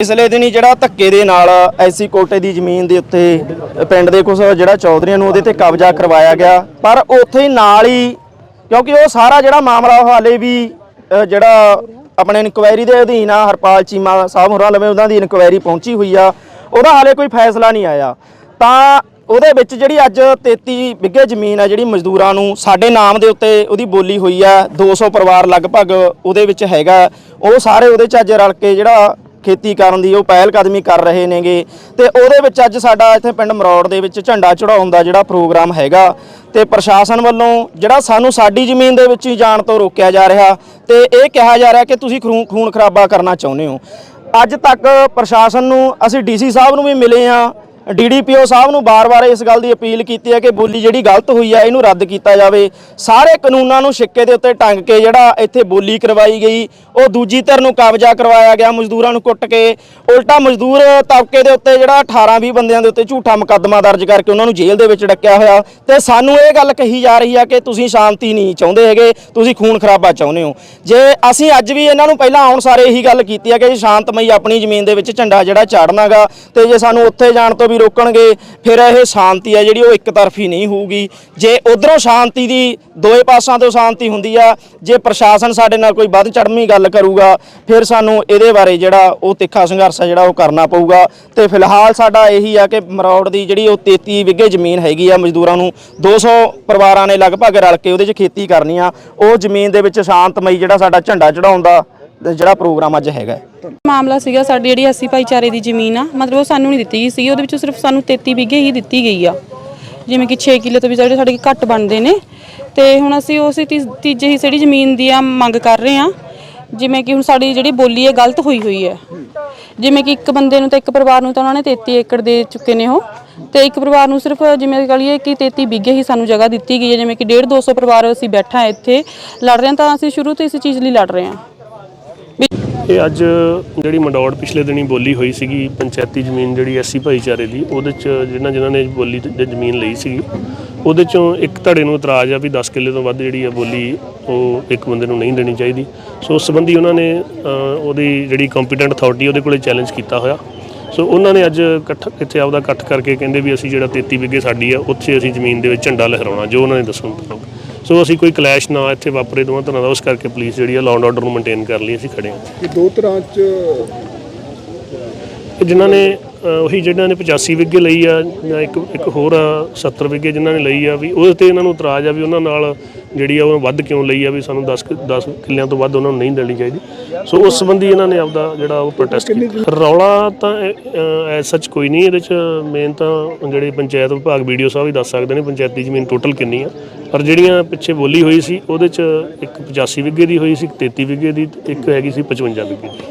ਪਿਛਲੇ ਦਿਨੀ ਜਿਹੜਾ ਧੱਕੇ ਦੇ ਨਾਲ ਐਸੀ ਕੋਟੇ ਦੀ ਜ਼ਮੀਨ ਦੇ ਉੱਤੇ ਪਿੰਡ ਦੇ ਕੁਝ ਜਿਹੜਾ ਚੌਧਰੀਆਂ ਨੂੰ ਉਹਦੇ ਤੇ ਕਬਜ਼ਾ ਕਰਵਾਇਆ ਗਿਆ ਪਰ ਉੱਥੇ ਨਾਲ ਹੀ ਕਿਉਂਕਿ ਉਹ ਸਾਰਾ ਜਿਹੜਾ ਮਾਮਲਾ ਉਹ ਹਾਲੇ ਵੀ ਅ, ਜਿਹੜਾ ਆਪਣੇ ਇਨਕੁਆਇਰੀ ਦੇ ਅਧੀਨ ਆ ਹਰਪਾਲ ਚੀਮਾ ਸਾਹਿਬ ਹੋਰਾਂ ਲਵੇ ਉਹਨਾਂ ਦੀ ਇਨਕੁਆਇਰੀ ਪਹੁੰਚੀ ਹੋਈ ਆ ਉਹਦਾ ਹਾਲੇ ਕੋਈ ਫੈਸਲਾ ਨਹੀਂ ਆਇਆ। ਤਾਂ ਉਹਦੇ ਵਿੱਚ ਜਿਹੜੀ ਅੱਜ 33 ਬਿੱਗੇ ਜ਼ਮੀਨ ਆ ਜਿਹੜੀ ਮਜ਼ਦੂਰਾਂ ਨੂੰ ਸਾਡੇ ਨਾਮ ਦੇ ਉੱਤੇ ਉਹਦੀ ਬੋਲੀ ਹੋਈ ਆ 200 ਪਰਿਵਾਰ ਲਗਭਗ ਉਹਦੇ ਵਿੱਚ ਹੈਗਾ ਉਹ ਸਾਰੇ ਉਹਦੇ ਚ ਅੱਜ ਰਲ ਕੇ ਜਿਹੜਾ ਖੇਤੀ ਕਰਨ ਦੀ, ਉਹ ਪਹਿਲ ਕਦਮੀ ਕਰ ਰਹੇ ਨੇਗੇ। ਤੇ ਉਹਦੇ ਵਿੱਚ ਅੱਜ ਸਾਡਾ ਇੱਥੇ ਪਿੰਡ ਮਰੌੜ ਦੇ ਵਿੱਚ ਝੰਡਾ ਚੜਾਉਣ ਦਾ ਜਿਹੜਾ ਪ੍ਰੋਗਰਾਮ ਹੈਗਾ, ਤੇ ਪ੍ਰਸ਼ਾਸਨ ਵੱਲੋਂ ਜਿਹੜਾ ਸਾਨੂੰ ਸਾਡੀ ਜ਼ਮੀਨ ਦੇ ਵਿੱਚ ਹੀ ਜਾਣ ਤੋਂ ਰੋਕਿਆ ਜਾ ਰਿਹਾ, ਤੇ ਇਹ ਕਿਹਾ ਜਾ ਰਿਹਾ ਕਿ ਤੁਸੀਂ ਖੂਨ ਖੂਨ ਖਰਾਬਾ ਕਰਨਾ ਚਾਹੁੰਦੇ ਹੋ। ਅੱਜ ਤੱਕ ਪ੍ਰਸ਼ਾਸਨ ਨੂੰ, ਅਸੀਂ ਡੀਸੀ ਸਾਹਿਬ ਨੂੰ ਵੀ ਮਿਲੇ ਆ ਡੀਡੀਪੀਓ ਸਾਹਿਬ ਨੂੰ ਬਾਰ-ਬਾਰ ਇਸ ਗੱਲ ਦੀ ਅਪੀਲ ਕੀਤੀ ਹੈ ਕਿ ਬੋਲੀ ਜਿਹੜੀ ਗਲਤ ਹੋਈ ਹੈ, ਇਹਨੂੰ ਰੱਦ ਕੀਤਾ ਜਾਵੇ। ਸਾਰੇ ਕਾਨੂੰਨਾਂ ਨੂੰ ਸਿੱਕੇ ਦੇ ਉੱਤੇ ਟੰਗ ਕੇ ਜਿਹੜਾ ਇੱਥੇ ਬੋਲੀ ਕਰਵਾਈ ਗਈ, ਉਹ ਦੂਜੀ ਧਿਰ ਨੂੰ ਕਬਜ਼ਾ ਕਰਵਾਇਆ ਗਿਆ, ਮਜ਼ਦੂਰਾਂ ਨੂੰ ਕੁੱਟ ਕੇ। ਉਲਟਾ ਮਜ਼ਦੂਰ ਤਬਕੇ ਦੇ ਉੱਤੇ ਜਿਹੜਾ 18-20 ਬੰਦਿਆਂ ਦੇ ਉੱਤੇ ਝੂਠਾ ਮੁਕੱਦਮਾ ਦਰਜ ਕਰਕੇ ਉਹਨਾਂ ਨੂੰ ਜੇਲ੍ਹ ਦੇ ਵਿੱਚ ਡੱਕਿਆ ਹੋਇਆ। ਤੇ ਸਾਨੂੰ ਇਹ ਗੱਲ ਕਹੀ ਜਾ ਰਹੀ ਹੈ ਕਿ ਤੁਸੀਂ ਸ਼ਾਂਤੀ ਨਹੀਂ ਚਾਹੁੰਦੇ ਹੈਗੇ, ਤੁਸੀਂ ਖੂਨ ਖਰਾਬਾ ਚਾਹੁੰਦੇ ਹੋ। ਜੇ ਅਸੀਂ ਅੱਜ ਵੀ ਇਹਨਾਂ ਨੂੰ ਪਹਿਲਾਂ ਆਉਣ ਸਾਰੇ ਇਹੀ ਗੱਲ ਕੀਤੀ ਹੈ ਕਿ ਸ਼ਾਂਤਮਈ ਆਪਣੀ ਜ਼ਮੀਨ ਦੇ ਵਿੱਚ ਝੰਡਾ ਜਿਹੜਾ ਚਾੜਨਾਗਾ ਤੇ ਜੇ ਸਾਨੂੰ ਉੱਥੇ ਜਾਣ ਤੋਂ ਵੀ ਰੋਕਣਗੇ, ਫਿਰ ਇਹ ਸ਼ਾਂਤੀ ਆ ਜਿਹੜੀ ਉਹ ਇੱਕ ਤਰਫੀ ਨਹੀਂ ਹੋਊਗੀ। ਜੇ ਉਧਰੋਂ ਸ਼ਾਂਤੀ ਦੀ ਦੋਏ ਪਾਸਾਂ ਤੋਂ ਸ਼ਾਂਤੀ ਹੁੰਦੀ ਆ, ਜੇ ਪ੍ਰਸ਼ਾਸਨ ਸਾਡੇ ਨਾਲ ਕੋਈ ਵੱਧ ਚੜ੍ਹਵੀਂ ਗੱਲ ਕਰੂਗਾ, ਫਿਰ ਸਾਨੂੰ ਇਹਦੇ ਬਾਰੇ ਜਿਹੜਾ ਉਹ ਤਿੱਖਾ ਸੰਘਰਸ਼ ਆ ਜਿਹੜਾ ਉਹ ਕਰਨਾ ਪਊਗਾ। ਤੇ ਫਿਲਹਾਲ ਸਾਡਾ ਇਹੀ ਆ ਕਿ ਮਰੌੜ ਦੀ ਜਿਹੜੀ ਉਹ 33 ਵਿਗੇ ਜ਼ਮੀਨ ਹੈਗੀ ਆ ਮਜ਼ਦੂਰਾਂ ਨੂੰ 200 ਪਰਿਵਾਰਾਂ ਨੇ ਲਗਭਗ ਰਲ ਕੇ ਉਹਦੇ 'ਚ ਖੇਤੀ ਕਰਨੀ ਆ। ਉਹ ਜ਼ਮੀਨ ਦੇ ਵਿੱਚ ਸ਼ਾਂਤਮਈ ਜਿਹੜਾ ਸਾਡਾ ਝੰਡਾ ਚੜਾਉਣ ਦਾ ਜਿਹੜਾ ਪ੍ਰੋਗਰਾਮ ਅੱਜ ਹੈਗਾ ਮਾਮਲਾ ਸੀਗਾ ਸਾਡੀ ਜਿਹੜੀ ਅਸੀਂ ਭਾਈਚਾਰੇ ਦੀ ਜ਼ਮੀਨ ਆ, ਮਤਲਬ ਉਹ ਸਾਨੂੰ ਨਹੀਂ ਦਿੱਤੀ ਗਈ ਸੀ ਉਹਦੇ ਵਿੱਚੋਂ ਸਿਰਫ ਸਾਨੂੰ 33 ਵਿਗੇ ਹੀ ਦਿੱਤੀ ਗਈ ਆ। ਜਿਵੇਂ ਕਿ 6 ਕਿੱਲੇ ਤੋਂ ਵੀ ਜਿਹੜੇ ਸਾਡੇ ਘੱਟ ਬਣਦੇ ਨੇ, ਤੇ ਹੁਣ ਅਸੀਂ ਉਸੇ ਤੀ- ਤੀਜੇ ਹਿੱਸੇ ਦੀ ਜ਼ਮੀਨ ਦੀ ਆ ਮੰਗ ਕਰ ਰਹੇ ਆ, ਜਿਵੇਂ ਕਿ ਹੁਣ ਸਾਡੀ ਜਿਹੜੀ ਬੋਲੀ ਹੈ ਗਲਤ ਹੋਈ ਹੋਈ ਹੈ। ਜਿਵੇਂ ਕਿ ਇੱਕ ਬੰਦੇ ਨੂੰ ਤਾਂ ਇੱਕ ਪਰਿਵਾਰ ਨੂੰ ਤਾਂ ਉਹਨਾਂ ਨੇ 33 ਏਕੜ ਦੇ ਚੁੱਕੇ ਨੇ ਉਹ, ਤੇ ਇੱਕ ਪਰਿਵਾਰ ਨੂੰ ਸਿਰਫ ਜਿਵੇਂ ਕਹੀਏ ਕਿ 33 ਵਿਗੇ ਹੀ ਸਾਨੂੰ ਜਗ੍ਹਾ ਦਿੱਤੀ ਗਈ ਹੈ, ਜਿਵੇਂ ਕਿ 1.5 200 ਪਰਿਵਾਰ ਅਸੀਂ ਬੈਠਾ ਇੱਥੇ, ਲੜ ਰਹੇ ਹਾਂ ਤਾਂ ਅਸੀਂ ਸ਼ੁਰੂ ਤੋਂ ਇਸ ਚੀਜ਼ ਲਈ ਲੜ ਰਹੇ ਹਾਂ। ਇਹ ਅੱਜ ਜਿਹੜੀ ਮੰਡੌੜ ਪਿਛਲੇ ਦਿਨੀ ਬੋਲੀ ਹੋਈ ਸੀਗੀ, ਪੰਚਾਇਤੀ ਜ਼ਮੀਨ ਜਿਹੜੀ ਐਸੀ ਭਾਈਚਾਰੇ ਦੀ, ਉਹਦੇ ਚ ਜਿਨ੍ਹਾਂ ਜਿਨ੍ਹਾਂ ਨੇ ਬੋਲੀ ਤੇ ਜ਼ਮੀਨ ਲਈ ਸੀਗੀ, ਉਹਦੇ ਚੋਂ ਇੱਕ ਧੜੇ ਨੂੰ ਇਤਰਾਜ਼ ਆ ਵੀ 10 ਕਿੱਲੇ ਤੋਂ ਵੱਧ ਜਿਹੜੀ ਆ ਬੋਲੀ, ਉਹ ਇੱਕ ਬੰਦੇ ਨੂੰ ਨਹੀਂ ਦੇਣੀ ਚਾਹੀਦੀ। ਸੋ ਉਸ ਸੰਬੰਧੀ ਉਹਨਾਂ ਨੇ ਉਹਦੀ ਜਿਹੜੀ ਕੰਪੀਟੈਂਟ ਅਥਾਰਟੀ ਉਹਦੇ ਕੋਲੇ ਚੈਲੰਜ ਕੀਤਾ ਹੋਇਆ। ਸੋ ਉਹਨਾਂ ਨੇ ਅੱਜ ਇਕੱਠ, ਇੱਥੇ ਆਪਦਾ ਇਕੱਠ ਕਰਕੇ ਕਹਿੰਦੇ ਵੀ ਅਸੀਂ ਜਿਹੜਾ 33 ਵਿਗੇ ਸਾਡੀ ਆ, ਉੱਥੇ ਅਸੀਂ ਜ਼ਮੀਨ ਦੇ ਵਿੱਚ ਝੰਡਾ ਲਹਿਰਾਉਣਾ, ਜੋ ਉਹਨਾਂ ਨੇ ਦੱਸਣ ਮੁਤਾਬਕ। ਸੋ ਅਸੀਂ ਕੋਈ ਕਲੈਸ਼ ਨਾ ਇੱਥੇ ਵਾਪਰੇ ਦੋਵਾਂ ਤਰ੍ਹਾਂ ਦਾ ਉਸ ਕਰਕੇ ਪੁਲਿਸ ਜਿਹੜੀ ਆ ਲਾਅ ਆਰਡਰ ਨੂੰ ਮੇਨਟੇਨ ਕਰ ਲਈ ਅਸੀਂ ਖੜੇ ਹਾਂ। ਕਿ ਦੋ ਤਰ੍ਹਾਂ ਚ ਜਿਨ੍ਹਾਂ ਨੇ ਉਹੀ ਜਿਹਨਾਂ ਨੇ 85 ਵਿਗੇ ਲਈ ਆ ਜਾਂ ਇੱਕ ਇੱਕ ਹੋਰ ਆ 70 ਵਿਗੇ ਜਿਨ੍ਹਾਂ ਨੇ ਲਈ ਆ ਵੀ ਉਹਦੇ ਤੇ ਇਹਨਾਂ ਨੂੰ ਇਤਰਾਜ਼ ਆ ਵੀ ਉਹਨਾਂ ਨਾਲ ਜਿਹੜੀ ਆ ਉਹ ਵੱਧ ਕਿਉਂ ਲਈ ਆ ਵੀ ਸਾਨੂੰ 10 10 ਕਿੱਲਿਆਂ ਤੋਂ ਵੱਧ ਉਹਨਾਂ ਨੂੰ ਨਹੀਂ ਦੇਣੀ ਚਾਹੀਦੀ। ਸੋ ਉਸ ਸੰਬੰਧੀ ਇਹਨਾਂ ਨੇ ਆਪਦਾ ਜਿਹੜਾ ਉਹ ਪ੍ਰੋਟੈਸਟ ਕੀਤਾ। ਰੌਲਾ ਤਾਂ ਐ ਸੱਚ ਕੋਈ ਨਹੀਂ ਇਹਦੇ ਚ ਮੇਨ ਤਾਂ ਜਿਹੜੇ ਪੰਚਾਇਤ ਵਿਭਾਗ ਵੀਡੀਓ ਸਾਹਿਬ ਹੀ ਦੱਸ ਸਕਦੇ ਨੇ ਪੰਚਾਇਤੀ ਜ਼ਮੀਨ ਟੋਟਲ ਕਿੰਨੀ ਆ। ਪਰ ਜਿਹੜੀਆਂ ਪਿੱਛੇ ਬੋਲੀ ਹੋਈ ਸੀ ਉਹਦੇ ਚ ਇੱਕ 85 ਵਿਗੇ ਦੀ ਹੋਈ ਸੀ ਇੱਕ 33 ਵਿਗੇ ਦੀ ਇੱਕ ਹੈਗੀ ਸੀ 55 ਵਿਗੇ ਦੀ।